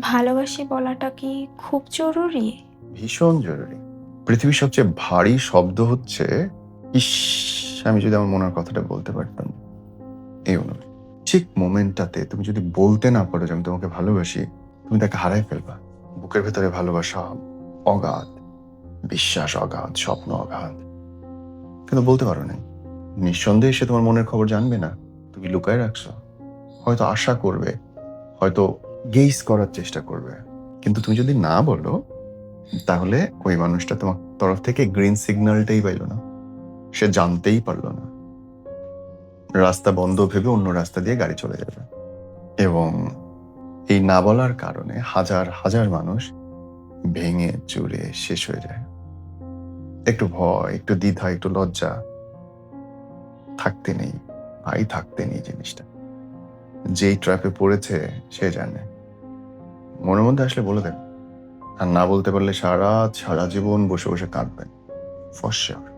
ভালোবাসি বলাটা কি খুব জরুরি? ভীষণ জরুরি। পৃথিবীর সবচেয়ে ভারী শব্দ হচ্ছে, ইস, আমি যদি আমার মনের কথাটা বলতে পারতাম। এই অনুভূতি। ঠিক মোমেন্টটাতে তুমি যদি বলতে না পারো যে আমি তোমাকে ভালোবাসি, তুমি তাকে হারাই ফেলবা। বুকের ভেতরে ভালোবাসা, অগাধ, বিশ্বাস অগাধ, স্বপ্ন অগাধ। কিন্তু বলতে পারো না। নিঃসন্দেহে সে তোমার মনের খবর জানবে না। তুমি লুকায় রাখছো। হয়তো আশা করবে, হয়তো গেইস করার চেষ্টা করবে। কিন্তু তুমি যদি না বলো, তাহলে ওই মানুষটা তোমার তরফ থেকে গ্রিন সিগন্যালটাই পাইলো না। সে জানতেই পারল না। রাস্তা বন্ধ ভেবে অন্য রাস্তা দিয়ে গাড়ি চলে যাবে। এবং এই না বলার কারণে হাজার হাজার মানুষ ভেঙে চুরে শেষ হয়ে যায়। একটু ভয়, একটু দ্বিধা, একটু লজ্জা থাকতে নেই, ভাই থাকতে নেই জিনিসটা। যেই ট্র্যাপে পড়েছে, সে জানে। মনের মধ্যে আসলে বলে দেন। আর না বলতে পারলে সারা সারা জীবন বসে বসে কাঁদবেন। For sure